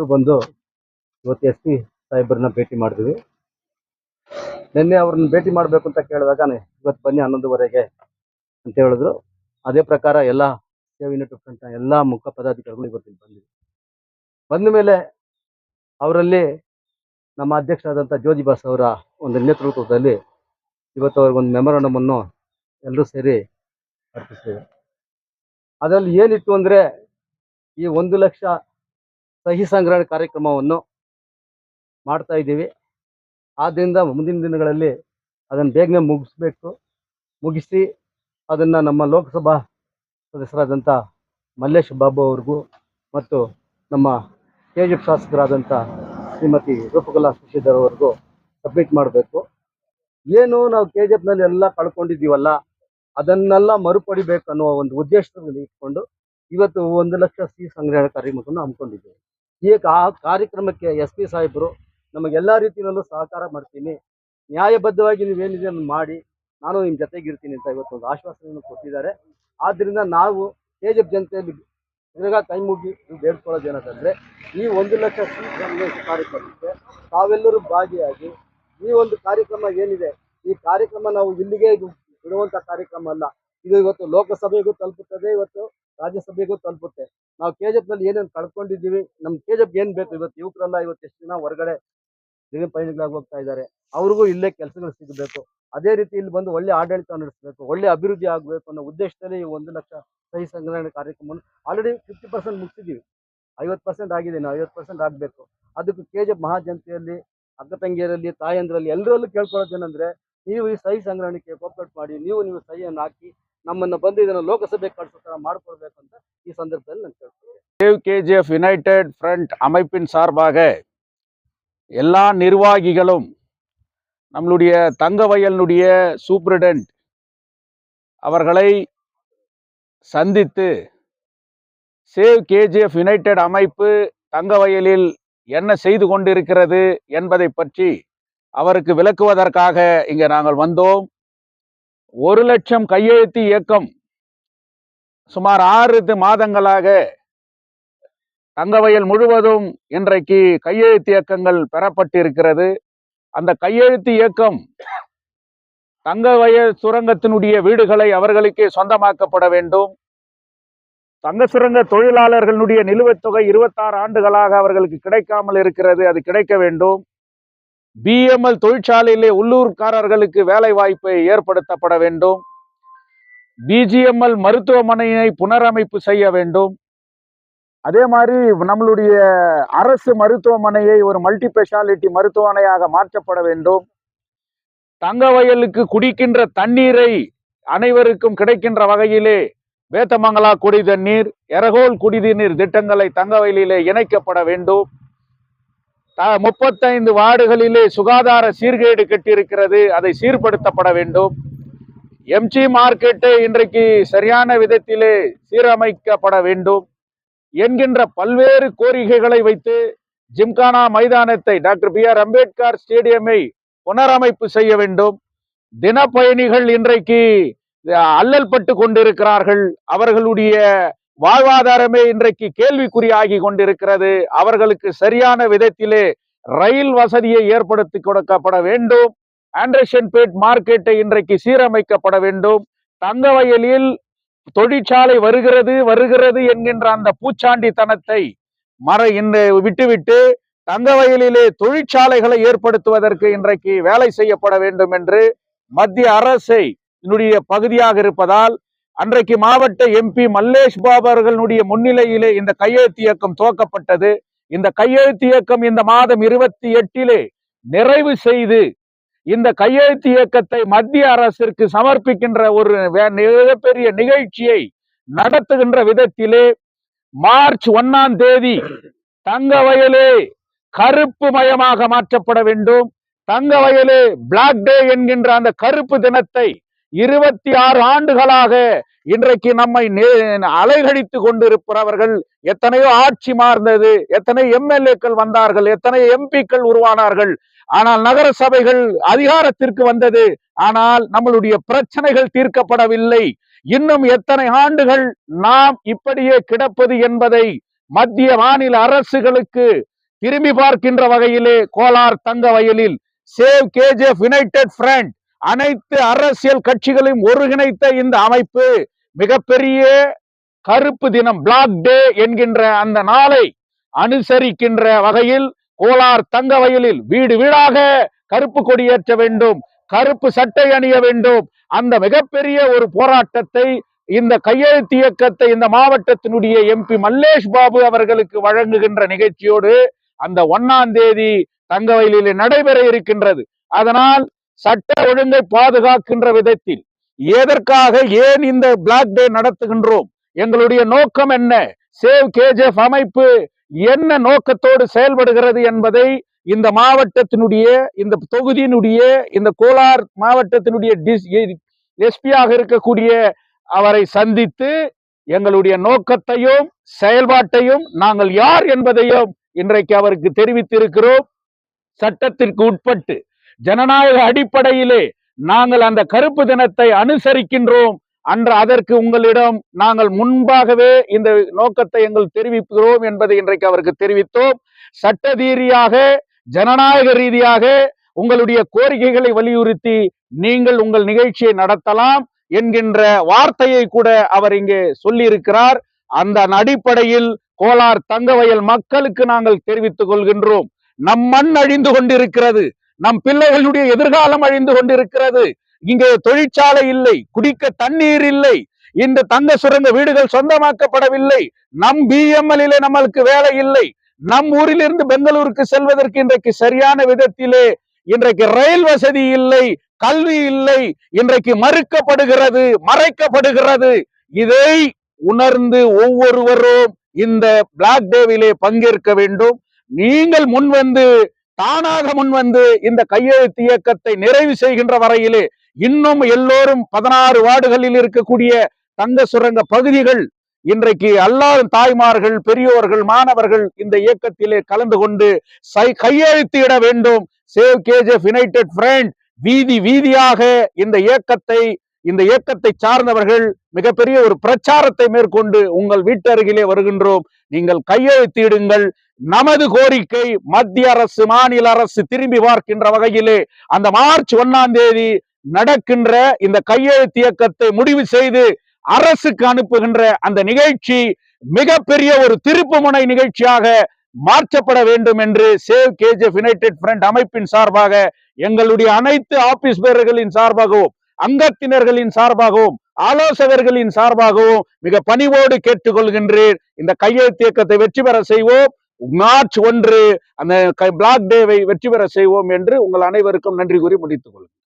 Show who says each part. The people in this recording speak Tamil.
Speaker 1: ನಾವೆಲ್ಲರೂ ಬಂದು ಇವತ್ತು ಎಸ್ ಪಿ ಸಾಹೇಬ್ರನ್ನ ಭೇಟಿ ಮಾಡಿದ್ವಿ. ನಿನ್ನೆ ಅವ್ರನ್ನ ಭೇಟಿ ಮಾಡಬೇಕು ಅಂತ ಕೇಳಿದಾಗ ಇವತ್ತು ಬನ್ನಿ ಹನ್ನೊಂದುವರೆಗೆ ಅಂತ ಹೇಳಿದ್ರು. ಅದೇ ಪ್ರಕಾರ ಎಲ್ಲ ಸೇವ್ ಫ್ರಂಟ್ನ ಎಲ್ಲ ಮುಖ ಪದಾಧಿಕಾರಿಗಳು ಇವತ್ತು ಬಂದ್ವಿ ಬಂದ ಮೇಲೆ ಅವರಲ್ಲಿ ನಮ್ಮ ಅಧ್ಯಕ್ಷರಾದಂಥ ಜ್ಯೋತಿಬಾಸ್ ಅವರ ಒಂದು ನೇತೃತ್ವದಲ್ಲಿ ಇವತ್ತು ಅವ್ರಿಗೊಂದು ಮೆಮೊರಂಡಮ್ ಅನ್ನು ಎಲ್ಲರೂ ಸೇರಿ ಅರ್ಪಿಸ್ತೇವೆ ಅದರಲ್ಲಿ ಏನಿತ್ತು ಅಂದರೆ ಈ ಒಂದು ಲಕ್ಷ ಸಹಿ ಸಂಗ್ರಹಣೆ ಕಾರ್ಯಕ್ರಮವನ್ನು ಮಾಡ್ತಾ ಇದ್ದೀವಿ. ಆದ್ದರಿಂದ ಮುಂದಿನ ದಿನಗಳಲ್ಲಿ ಅದನ್ನು ಬೇಗನೆ ಮುಗಿಸ್ಬೇಕು. ಮುಗಿಸಿ ಅದನ್ನು ನಮ್ಮ ಲೋಕಸಭಾ ಸದಸ್ಯರಾದಂಥ ಮಲ್ಲೇಶ್ ಬಾಬು ಅವ್ರಿಗೂ ಮತ್ತು ನಮ್ಮ ಕೆ ಜಿ ಶಾಸಕರಾದಂಥ ಶ್ರೀಮತಿ ರೂಪಕಲಾ ಶಶಿಧರ್ ಅವ್ರಿಗೂ ಸಬ್ಮಿಟ್ ಮಾಡಬೇಕು. ಏನು ನಾವು ಕೆ ಜಿ ಎಫ್ನಲ್ಲಿ ಎಲ್ಲ ಕಳ್ಕೊಂಡಿದ್ದೀವಲ್ಲ, ಅದನ್ನೆಲ್ಲ ಮರುಪಡಿಬೇಕು ಅನ್ನೋ ಒಂದು ಉದ್ದೇಶದಲ್ಲಿ ಇಟ್ಕೊಂಡು ಇವತ್ತು ಒಂದು ಲಕ್ಷ ಸಿ ಸಂಗ್ರಹಣೆ ಕಾರ್ಯಕ್ರಮವನ್ನು ಹಮ್ಮಿಕೊಂಡಿದ್ದೇವೆ. ಈ ಕಾರ್ಯಕ್ರಮಕ್ಕೆ ಎಸ್ ಪಿ ಸಾಹೇಬರು ನಮಗೆಲ್ಲ ರೀತಿಯಲ್ಲೂ ಸಹಕಾರ ಮಾಡ್ತೀನಿ. ನ್ಯಾಯಬದ್ಧವಾಗಿ ನೀವೇನಿದೆ ಅದನ್ನು ಮಾಡಿ, ನಾನು ನಿಮ್ಮ ಜೊತೆಗಿರ್ತೀನಿ ಅಂತ ಇವತ್ತು ಒಂದು ಆಶ್ವಾಸನೆಯನ್ನು ಕೊಟ್ಟಿದ್ದಾರೆ. ಆದ್ದರಿಂದ ನಾವು ಕೆ ಜಿ ಜನತೆಯಲ್ಲಿ ತಿರ್ಗಾ ಕೈ ಮುಗಿ ಬೇಡ್ಕೊಳ್ಳೋದು ಏನಂತಂದರೆ, ಈ ಒಂದು ಲಕ್ಷ ಸೀಟ್ ಕಾರ್ಯಕ್ರಮಕ್ಕೆ ತಾವೆಲ್ಲರೂ ಭಾಗಿಯಾಗಿ ಈ ಒಂದು ಕಾರ್ಯಕ್ರಮ ಏನಿದೆ, ಈ ಕಾರ್ಯಕ್ರಮ ನಾವು ಇಲ್ಲಿಗೆ ಇದು ಬಿಡುವಂಥ ಕಾರ್ಯಕ್ರಮ ಅಲ್ಲ. ಇದು ಇವತ್ತು ಲೋಕಸಭೆಗೂ ತಲುಪುತ್ತದೆ, ಇವತ್ತು ರಾಜ್ಯಸಭೆಗೂ ತಲುಪುತ್ತೆ. ನಾವು ಕೆ ಜಿ ನಲ್ಲಿ ಏನೇನು ಕಳ್ಕೊಂಡಿದ್ದೀವಿ ನಮ್ಮ ಕೆ ಜಿ ಏನು ಬೇಕು ಇವತ್ತು? ಯುವಕರೆಲ್ಲ ಇವತ್ತು ಎಷ್ಟು ದಿನ ಹೊರಗಡೆ ದಿನ ಪಯಣಿಗಳಾಗಿ ಹೋಗ್ತಾ ಇದ್ದಾರೆ. ಅವ್ರಿಗೂ ಇಲ್ಲೇ ಕೆಲಸಗಳು ಸಿಗಬೇಕು. ಅದೇ ರೀತಿ ಇಲ್ಲಿ ಬಂದು ಒಳ್ಳೆ ಆಡಳಿತ ನಡೆಸಬೇಕು, ಒಳ್ಳೆ ಅಭಿವೃದ್ಧಿ ಆಗಬೇಕು ಅನ್ನೋ ಉದ್ದೇಶದಲ್ಲಿ ಈ ಒಂದು ಲಕ್ಷ ಸಹಿ ಸಂಗ್ರಹಣೆ ಕಾರ್ಯಕ್ರಮವನ್ನು ಆಲ್ರೆಡಿ ಫಿಫ್ಟಿ ಪರ್ಸೆಂಟ್ ಮುಗಿಸಿದ್ದೀವಿ ಐವತ್ತು ಪರ್ಸೆಂಟ್ ಆಗಿದೆ ನಾವು ಐವತ್ತು ಪರ್ಸೆಂಟ್ ಆಗಬೇಕು. ಅದಕ್ಕೆ ಕೆ ಜಿ ಮಹಾಜನತೆಯಲ್ಲಿ, ಅಕ್ಕ ತಂಗಿಯರಲ್ಲಿ, ತಾಯಂದ್ರಲ್ಲಿ ಎಲ್ಲರಲ್ಲೂ ಕೇಳ್ಕೊಳ್ಳೋದೇನೆಂದ್ರೆ ನೀವು ಈ ಸಹಿ ಸಂಗ್ರಹಣೆಗೆ ಕೋಪರೇಟ್ ಮಾಡಿ, ನೀವು ನೀವು ಸಹಿಯನ್ನು ಹಾಕಿ ನಮ್ಮನ್ನು ಬಂದು ಇದನ್ನು ಲೋಕಸಭೆಗೆ ಕಳಿಸೋ ಥರ ಮಾಡ್ಕೊಡ್ಬೇಕು ಅಂತ ಈ ಸಂದರ್ಭದಲ್ಲಿ ನಾನು ಕೇಳ್ತೀನಿ
Speaker 2: சேவ் கேஜிஎஃப் யுனைடெட் ஃப்ரண்ட் அமைப்பின் சார்பாக எல்லா நிர்வாகிகளும் நம்மளுடைய தங்கவயலினுடைய சூப்பரிடென்ட் அவர்களை சந்தித்து சேவ் கேஜிஎஃப் யுனைடெட் அமைப்பு தங்கவயலில் என்ன செய்து கொண்டிருக்கிறது என்பதை பற்றி அவருக்கு விளக்குவதற்காக இங்கே நாங்கள் வந்தோம் ஒரு லட்சம் கையெழுத்து இயக்கம் சுமார் ஆறு மாதங்களாக தங்கவயல் முழுவதும் இன்றைக்கு கையெழுத்து இயக்கங்கள் பெறப்பட்டிருக்கிறது. அந்த கையெழுத்து இயக்கம் தங்கவயல் சுரங்கத்தினுடைய வீடுகளை அவர்களுக்கே சொந்தமாக்கப்பட வேண்டும். தங்க சுரங்க தொழிலாளர்களுடைய நிலுவைத் தொகை இருபத்தாறு ஆண்டுகளாக அவர்களுக்கு கிடைக்காமல் இருக்கிறது. அது கிடைக்க வேண்டும். பிஎம்எல் தொழிற்சாலையிலே உள்ளூர்காரர்களுக்கு வேலை வாய்ப்பை ஏற்படுத்தப்பட வேண்டும். பிஜிஎம்எல் மருத்துவமனையை புனரமைப்பு செய்ய வேண்டும். அதே மாதிரி நம்மளுடைய அரசு மருத்துவமனையை ஒரு மல்டி ஸ்பெஷாலிட்டி மருத்துவமனையாக மாற்றப்பட வேண்டும். தங்க வயலுக்கு குடிக்கின்ற தண்ணீரை அனைவருக்கும் கிடைக்கின்ற வகையிலே வேத்தமங்கலா குடி தண்ணீர் எரகோல் குடிநீர் திட்டங்களை தங்க வயலிலே இணைக்கப்பட வேண்டும். முப்பத்தைந்து வார்டுகளிலே சுகாதார சீர்கேடு கட்டியிருக்கிறது. அதை சீர்படுத்தப்பட வேண்டும். எம்ஜி மார்க்கெட்டை இன்றைக்கு சரியான விதத்திலே சீரமைக்கப்பட வேண்டும். என்கின்ற பல்வேறு கோரிக்கைகளை வைத்து ஜிம்கானா மைதானத்தை டாக்டர் பி ஆர் அம்பேத்கர் ஸ்டேடியமை புனரமைப்பு செய்ய வேண்டும். தினப்பயணிகள் இன்றைக்கு அல்லல்பட்டு அல்லல் பட்டு கொண்டிருக்கிறார்கள். அவர்களுடைய வாழ்வாதாரமே இன்றைக்கு கேள்விக்குறியாகி கொண்டிருக்கிறது. அவர்களுக்கு சரியான விதத்திலே ரயில் வசதியை ஏற்படுத்தி கொடுக்கப்பட வேண்டும். ஆண்டர்சன்பேட் மார்க்கெட்டை இன்றைக்கு சீரமைக்கப்பட வேண்டும். தங்கவயலில் தொழிற்சாலை வருகிறது வருகிறது என்கின்ற அந்த பூச்சாண்டித்தனத்தை மற இந்த விட்டுவிட்டு தங்கவயலிலே தொழிற்சாலைகளை ஏற்படுத்துவதற்கு இன்றைக்கு வேலை செய்யப்பட வேண்டும் என்று மத்திய அரசை என்னுடைய பகுதியாக இருப்பதால் அன்றைக்கு மாவட்ட எம்பி மல்லேஷ் பாபு அவர்களுடைய முன்னிலையிலே இந்த கையெழுத்து இயக்கம் துவக்கப்பட்டது. இந்த கையெழுத்து இயக்கம் இந்த மாதம் இருபத்தி எட்டிலே நிறைவு செய்து இந்த கையெழுத்து இயக்கத்தை மத்திய அரசிற்கு சமர்ப்பிக்கின்ற ஒரு வே- மிகப்பெரிய நிகழ்ச்சியை நடத்துகின்ற விதத்திலே மார்ச் ஒன்னாம் தேதி தங்க வயலே கருப்பு மயமாக மாற்றப்பட வேண்டும். தங்க வயலே பிளாக் டே என்கின்ற அந்த கருப்பு தினத்தை இருபத்தி ஆறு ஆண்டுகளாக இன்றைக்கு நம்மை அலைகழித்து கொண்டிருப்பவர்கள் எத்தனையோ ஆட்சி மாறுந்தது எத்தனை எம்எல்ஏக்கள் வந்தார்கள் எத்தனை எம்பிக்கள் உருவானார்கள். ஆனால் நகர சபைகள் அதிகாரத்திற்கு வந்தது. ஆனால் நம்மளுடைய பிரச்சனைகள் தீர்க்கப்படவில்லை. இன்னும் எத்தனை ஆண்டுகள் நாம் இப்படியே கிடப்பது என்பதை மத்திய மாநில அரசுகளுக்கு திரும்பி பார்க்கின்ற வகையிலே கோலார் தங்க வயலில் சேவ் கேஜிஎஃப் யுனைடெட் ஃப்ரண்ட் அனைத்து அரசியல் கட்சிகளையும் ஒருங்கிணைத்த இந்த அமைப்பு மிகப்பெரிய கருப்பு தினம் பிளாக் டே என்கின்ற அந்த நாளை அனுசரிக்கின்ற வகையில் கோலார் தங்க வயலில் வீடு வீடாக கருப்பு கொடியேற்ற வேண்டும் கருப்பு சட்டை அணிய வேண்டும். அந்த மிகப்பெரிய ஒரு போராட்டத்தை இந்த கையெழுத்து இயக்கத்தை இந்த மாவட்டத்தினுடைய எம்பி மல்லேஷ் பாபு அவர்களுக்கு வழங்குகின்ற நிகழ்ச்சியோடு அந்த ஒன்னாம் தேதி தங்கவயலில் நடைபெற இருக்கின்றது. அதனால் சட்ட ஒழுங்கை பாதுகாக்கின்ற விதத்தில் எதற்காக ஏன் இந்த பிளாக் டே நடத்துகின்றோம்? எங்களுடைய நோக்கம் என்ன? சேவ் கேஜிஎஃப் அமைப்பு என்ன நோக்கத்தோடு செயல்படுகிறது என்பதை இந்த மாவட்டத்தினுடைய இந்த தொகுதியினுடைய இந்த கோலார் மாவட்டத்தினுடைய எஸ்பியாக இருக்கக்கூடிய அவரை சந்தித்து எங்களுடைய நோக்கத்தையும் செயல்பாட்டையும் நாங்கள் யார் என்பதையும் இன்றைக்கு அவருக்கு தெரிவித்திருக்கிறோம். சட்டத்திற்கு உட்பட்டு ஜனநாயக அடிப்படையிலே நாங்கள் அந்த கருப்பு தினத்தை அனுசரிக்கின்றோம். அன்று அதற்கு உங்களிடம் நாங்கள் முன்பாகவே இந்த நோக்கத்தை எங்கள் தெரிவிக்கிறோம் என்பதை இன்றைக்கு அவருக்கு தெரிவித்தோம். சட்டரீதியாக ஜனநாயக ரீதியாக உங்களுடைய கோரிக்கைகளை வலியுறுத்தி நீங்கள் உங்கள் நிகழ்ச்சியை நடத்தலாம் என்கின்ற வார்த்தையை கூட அவர் இங்கே சொல்லியிருக்கிறார். அந்த அடிப்படையில் கோலார் தங்கவயல் மக்களுக்கு நாங்கள் தெரிவித்துக் கொள்கின்றோம். நம் மண் அழிந்து கொண்டிருக்கிறது. நம் பிள்ளைகளுடைய எதிர்காலம் அழிந்து கொண்டிருக்கிறது. இங்கே தொழிற்சாலை இல்லை குடிக்க தண்ணீர் இல்லை இந்த தங்க சுரங்க வீடுகள் சொந்தமாக்கப்படவில்லை நம் பிஎம்எல்ல நம்மளுக்கு வேலை இல்லை நம் ஊரிலிருந்து பெங்களூருக்கு செல்வதற்கு இன்றைக்கு சரியான விதத்திலே இன்றைக்கு ரயில் வசதி இல்லை கல்வி இல்லை இன்றைக்கு மறுக்கப்படுகிறது மறைக்கப்படுகிறது. இதை உணர்ந்து ஒவ்வொருவரும் இந்த பிளாக் டேவிலே பங்கேற்க வேண்டும். நீங்கள் முன்வந்து தானாக முன்வந்து இந்த கையெழுத்து இயக்கத்தை நிறைவு செய்கின்ற வரையிலே இன்னும் எல்லோரும் பதினாறு வார்டுகளில் இருக்கக்கூடிய தங்க சுரங்க பகுதிகள் இன்றைக்கு அல்லாத தாய்மார்கள் பெரியோர்கள் மாணவர்கள் இந்த இயக்கத்திலே கலந்து கொண்டு சை- இட வேண்டும். சேவ் கேஜ் யுனைடெட் பிரண்ட் வீதி வீதியாக இந்த இயக்கத்தை இந்த இயக்கத்தை சார்ந்தவர்கள் மிகப்பெரிய ஒரு பிரச்சாரத்தை மேற்கொண்டு உங்கள் வீட்டு அருகிலே வருகின்றோம். நீங்கள் கையெழுத்திடுங்கள். நமது கோரிக்கை மத்திய அரசு மாநில அரசு திரும்பி பார்க்கின்ற வகையிலே அந்த மார்ச் ஒன்னாம் தேதி நடக்கின்ற இந்த கையெழுத்து இயக்கத்தை முடிவு செய்து அரசுக்கு அனுப்புகின்ற அந்த நிகழ்ச்சி மிகப்பெரிய ஒரு திருப்புமுனை நிகழ்ச்சியாக மாற்றப்பட வேண்டும் என்று சேவ் கேஜ் யுனைடெட் ஃப்ரண்ட் அமைப்பின் சார்பாக எங்களுடைய அனைத்து ஆபீஸ் பேரர்களின் சார்பாகவும் அங்கத்தினர்களின் சார்பாகவும் ஆலோசகர்களின் சார்பாகவும் மிக பணிவோடு கேட்டுக்கொள்கின்றேன். இந்த கையெழுத்து இயக்கத்தை வெற்றி பெற செய்வோம். மார்ச் ஒன்று அந்த பிளாக் டேவை வெற்றி பெற செய்வோம் என்று உங்கள் அனைவருக்கும் நன்றி கூறி முடித்துக் கொள்கிறேன்.